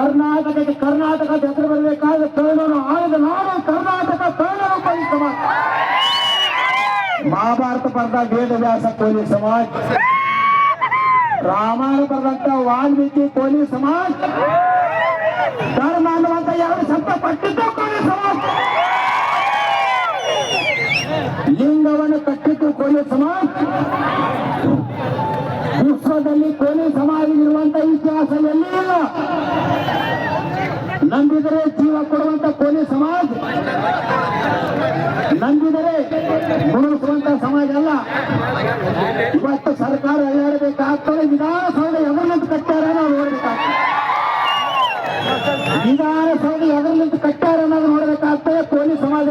ಕರ್ನಾಟಕಕ್ಕೆ ಕರ್ನಾಟಕದ ಹೆಸರು ಬರಬೇಕಾದ ತರುಣರು ಆಳಿದ ನಾಡು ಕರ್ನಾಟಕ ತರುಣರು ಕೋಲಿ ಸಮಾಜ ಮಹಾಭಾರತ ಬರೆದ ವೇದವ್ಯಾಸ ಕೋಲಿ ಸಮಾಜ. ರಾಮಾಯಣ ಬರೆದಂತ ವಾಲ್ಮೀಕಿ ಕೋಲಿ ಸಮಾಜ. ಧರ್ಮ ಅನ್ನುವಂತ ಯಾರು ಶಬ್ದ ಪಟ್ಟಿದ್ದು ಕೋಲಿ ಸಮಾಜ. ಲಿಂಗವನ್ನು ಕಟ್ಟಿದ್ದು ಕೋಲಿ ಸಮಾಜ. ವಿಶ್ವದಲ್ಲಿ ಕೋಲಿ ಸಮಾಜವಿರುವಂತ ಇತಿಹಾಸ ಎಲ್ಲಿ ಇಲ್ಲ ನಂಬಿದರೆ ಜೀವ ಕೊಡುವಂತ ಕೋಲಿ ಸಮಾಜ. ನಂಬಿದರೆ ಗುಣಿಸುವಂತ ಸಮಾಜ ಅಲ್ಲ. ಇವತ್ತು ಸರ್ಕಾರ ಹೇಳಬೇಕಾಗ್ತದೆ, ವಿಧಾನಸೌಧ ಎದರ್ಲಿಂದ ಕಟ್ಟಾರ ನಾವು ನೋಡ್ಬೇಕಾಗ್ತದೆ. ವಿಧಾನಸೌಧ ಎದರ್ಲಿಂದ ಕಟ್ಟಾರ ಅನ್ನೋದು ನೋಡಬೇಕಾಗ್ತದೆ ಕೋಲಿ ಸಮಾಜ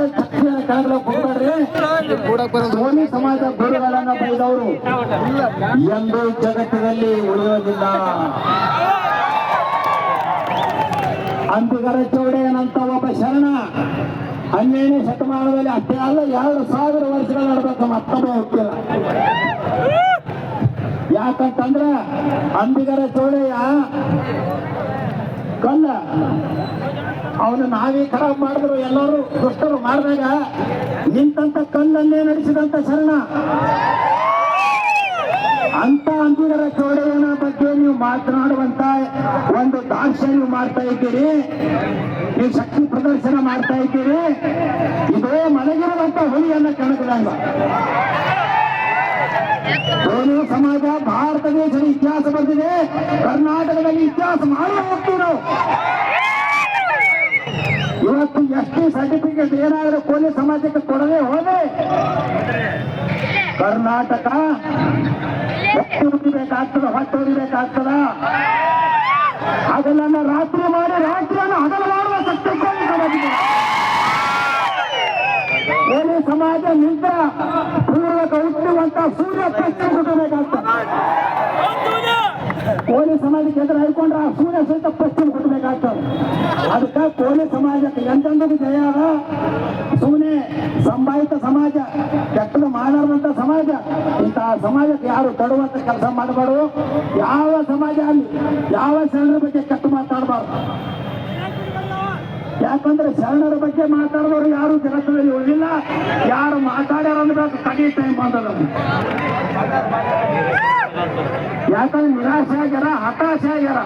ಕೋಲಿ ಸಮಾಜ ಗುರುಗಳನ್ನ ಬೈದವರು. ಎಂದು ಜಗತ್ತಿನಲ್ಲಿ ಉಳಿಯೋದಿಲ್ಲ. ಅಂಬಿಗರ ಚೌಡಯ್ಯನಂತ ಒಬ್ಬ ಶರಣ. ಹನ್ನೆರಡನೇ ಶತಮಾನದಲ್ಲಿ ಅಷ್ಟೇ ಅಲ್ಲ ಎರಡು ಸಾವಿರ ವರ್ಷಗಳ ನಡ್ಬೇಕು ಮತ್ತೊಬ್ಬ ಹೋಗ್ತಿಲ್ಲ. ಯಾಕಂತಂದ್ರ ಅಂಬಿಗರ ಚೌಡಯ್ಯ ಕಲ್ಲ. ಅವನು ನಾವೇ ಖರಾಬ್ ಮಾಡಿದ್ರು, ಎಲ್ಲರೂ ದುಷ್ಟರು ಮಾಡಿದಾಗ ನಿಂತಂತ ಕಲ್ಲನ್ನೇ ನಡೆಸಿದಂತ ಶರಣ. ಅಂತ ಅಂಬಿಗರ ಚೌಡಯ್ಯನ ಬಗ್ಗೆ ನೀವು ಮಾತನಾಡುವಂತ ದಾಕ್ಷ್ಯ ನೀವು ಮಾಡ್ತಾ ಇದ್ದೀರಿ. ನೀವು ಶಕ್ತಿ ಪ್ರದರ್ಶನ ಮಾಡ್ತಾ ಇದ್ದೀರಿ. ಇದು ಮಲಗಿರುವಂತ ಹುಲಿಯನ್ನ ಕೆಣಕದಂಗ ಕೋಲಿ ಸಮಾಜ ಭಾರತ ದೇಶದ ಇತಿಹಾಸ ಬಂದಿದೆ ಕರ್ನಾಟಕದಲ್ಲಿ ಇತಿಹಾಸ ಮಾಡುವ ಹೋಗ್ತೀವಿ ನಾವು ಇವತ್ತು ಎಸ್ ಟಿ ಸರ್ಟಿಫಿಕೇಟ್ ಏನಾದರೂ ಕೋಲಿ ಸಮಾಜಕ್ಕೆ ಕೊಡದೆ ಹೋದ್ರೆ ಕರ್ನಾಟಕ ಹೊತ್ತು ಉಳಿಬೇಕಾಗ್ತದ ಹೊಟ್ಟೆ ಉಳಿಬೇಕಾಗ್ತದ ಹಗಲನ್ನ ರಾತ್ರಿ ಮಾಡಿ ರಾತ್ರಿಯನ್ನು ಹಗಲು ಮಾಡುವ ಶಕ್ತಿ ಕೋಲಿ ಸಮಾಜ ನಿಂತ ಪೂರ್ವಕ ಹುಟ್ಟುವಂತ ಸೂರ್ಯ ಪ್ರಶ್ನೆ ಹುಟ್ಟಬೇಕಾಗ್ತದೆ. ಕೋಲಿ ಸಮಾಜಕ್ಕೆ ಎದುರು ಹಾಕೊಂಡ್ರೆ ಆ ಸೂರ್ಯ ಸಹಿತ ಹುಟ್ಟಬೇಕಾಗ್ತದೆ ಅದಕ್ಕೆ ಕೋಲಿ ಸಮಾಜಕ್ಕೆ ಎಂತಂದ್ರೆ ಜಯ ಅದ? ಸುಮ್ಮನೆ ಸಂಭಾವಿತ ಸಮಾಜ, ಕೆಟ್ಟದ ಮಾಡಾರ್ದಂತ ಸಮಾಜ. ಇಂತಹ ಸಮಾಜಕ್ಕೆ ಯಾರು ತಡುವಂತ ಕೆಲಸ ಮಾಡಬಾರ್ದು? ಯಾವ ಸಮಾಜ ಅಲ್ಲಿ? ಯಾವ ಶರಣರ ಬಗ್ಗೆ ಕೆಟ್ಟು ಮಾತಾಡಬಾರ್ದು? ಯಾಕಂದ್ರೆ ಶರಣರ ಬಗ್ಗೆ ಮಾತಾಡಿದವರು ಯಾರು ಜಗತ್ತಿನಲ್ಲಿ ಉಳಿದಿಲ್ಲ. ಯಾರು ಮಾತಾಡ್ಯಾರ ಅನ್ಬೇಕು ಕಡಿ ಟೈಮ್ ಬಂದದ ಯಾಕಂದ್ರೆ ನಿರಾಶೆ ಆಗ್ಯಾರ, ಹತಾಶೆ ಆಗ್ಯಾರ.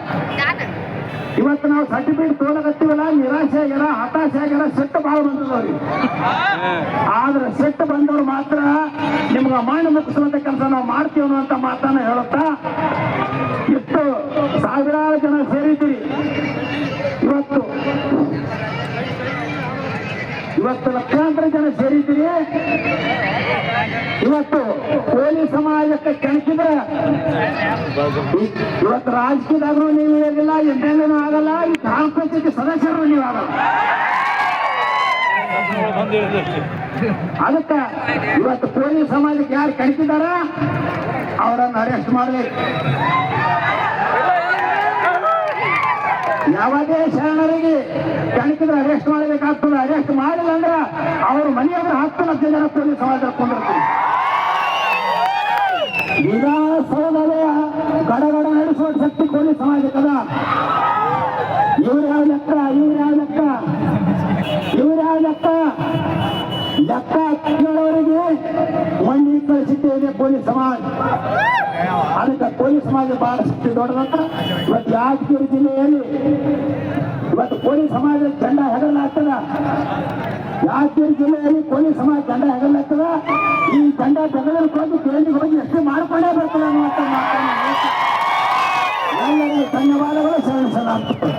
ಇವತ್ತು ನಾವು ಸರ್ಟಿಫಿಕೇಟ್ ತೋಳಗತ್ತೀವಲ್ಲ ನಿರಾಶೆ ಆಗ್ಯಾರ, ಹತಾಶೆ ಆಗ್ಯಾರ, ಸೆಟ್ ಭಾಳ ಬಂದದವ್ರಿ ಆದ್ರೆ ಸೆಟ್ ಬಂದವ್ರು ಮಾತ್ರ ನಿಮ್ಗೆ ಮಣ್ಣು ಮುಗಿಸುವಂತ ಕೆಲಸ ನಾವು ಮಾಡ್ತೀವಿ ಅಂತ ಮಾತನ್ನ ಹೇಳುತ್ತಾ, ಇಷ್ಟು ಸಾವಿರಾರು ಜನ ಸೇರಿದ್ದೀರಿ. ಇವತ್ತು ಇವತ್ತು ಲಕ್ಷಾಂತರ ಜನ ಸೇರಿದ್ದೀರಿ. ಇವತ್ತು ಕೋಲಿ ಸಮಾಜಕ್ಕೆ ಕೆಣಕಿದ್ರೆ ಇವತ್ತು ರಾಜಕೀಯದಾಗೂ ನೀವು ಇರಲಿಲ್ಲ ಎಂಟೆಲ್ಲೂ ಆಗಲ್ಲ, ಈ ಗ್ರಾಮ ಸದಸ್ಯರು ನೀವು ಆಗಲ್ಲ. ಅದಕ್ಕೆ ಇವತ್ತು ಕೋಲಿ ಸಮಾಜಕ್ಕೆ ಯಾರು ಕೆಣಕಿದಾರ ಅವರನ್ನು ಅರೆಸ್ಟ್ ಮಾಡಬೇಕು. ಯಾವುದೇ ಶರಣರಿಗೆ ಕಣಕಿದ್ರೆ ಅರೆಸ್ಟ್ ಮಾಡಬೇಕಾಗ್ತದೆ? ಅರೆಸ್ಟ್ ಮಾಡಿಲ್ಲ ಅಂದ್ರೆ ಅವ್ರ ಮನೆಯವರು ಹತ್ತು ಲಕ್ಷ ಜನ ಪೊಲೀಸ್ ಸಮಾಜ ಕೊಂಡಿರ್ತೀವಿ ನಡೆಸುವ ಸಮಾಜ ಸಮಾಜಕ್ಕದ ಇವ್ರು ಯಾವ ಲೆಕ್ಕ ಇವ್ರು ಯಾವ ಲೆಕ್ಕ ಇವ್ರು ಯಾವ ಲೆಕ್ಕ ಲೆಕ್ಕ ಕೇಳೋರಿಗೆ ಮಂಡಿ ಕಳಿಸಿದ್ದೇನೆ ಪೊಲೀಸ್ ಸಮಾಜ. ಅದಕ್ಕೆ ಕೋಳಿ ಸಮಾಜ ಬಹಳ ಶಕ್ತಿ ದೊಡ್ಡದಂತ ಇವತ್ತು ಯಾದಗಿರಿ ಜಿಲ್ಲೆಯಲ್ಲಿ ಇವತ್ತು ಪೊಲೀಸ್ ಸಮಾಜ ಚಂಡ ಹೆಗಲಾಗ್ತದ. ಯಾದಗಿರಿ ಜಿಲ್ಲೆಯಲ್ಲಿ ಕೋಳಿ ಸಮಾಜ ಚಂಡ ಹೆಗಲಾಗ್ತದ. ಈ ಚಂಡ ಬೆಂಗಳೂರಿಗೆ ಹೋಗಿ ಕೇಂದ್ರಕ್ಕೆ ಹೋಗಿ ಎಷ್ಟು ಮಾಡ್ಕೊಂಡೇ ಬರ್ತದೆ ಅನ್ನುವಂಥ ಮಾತನ್ನು ಎಲ್ಲರಿಗೂ ಧನ್ಯವಾದಗಳು ಸಲ್ಲಿಸಲಾಗ್ತದೆ